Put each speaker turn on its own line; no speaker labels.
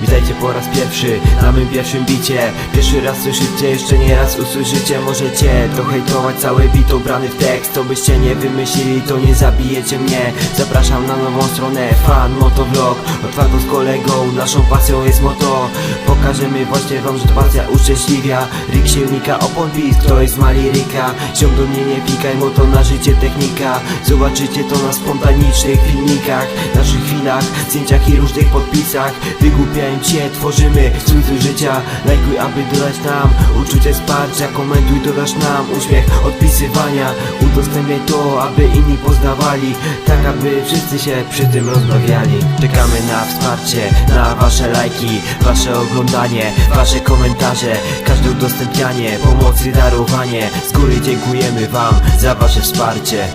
Witajcie po raz pierwszy na mym pierwszym bicie. Pierwszy raz słyszycie, jeszcze nie raz usłyszycie. Możecie to hejtować całe bit ubrany w tekst Co byście nie wymyślili, to nie zabijecie mnie. Zapraszam na nową stronę Fan Motovlog. Otwarto z kolegą, naszą pasją jest moto Pokażemy właśnie wam, że to pasja uszczęśliwia Rick się unika, opon pisk, to jest mali Rika Ziom do mnie nie pikaj, moto na życie technika. Zobaczycie to na spontanicznych filmikach Naszych chwilach, zdjęciach i różnych podpisach. Wygłupiając się, tworzymy swój życia. Lajkuj, aby dodać nam uczucie wsparcia. Komentuj, dodasz nam uśmiech odpisywania. Udostępniaj to, aby inni poznawali. Tak, aby wszyscy się przy tym rozbawiali Czekamy na wsparcie, na wasze lajki Wasze oglądanie, wasze komentarze Każde udostępnianie, pomocy, darowanie. Z góry dziękujemy wam za wasze wsparcie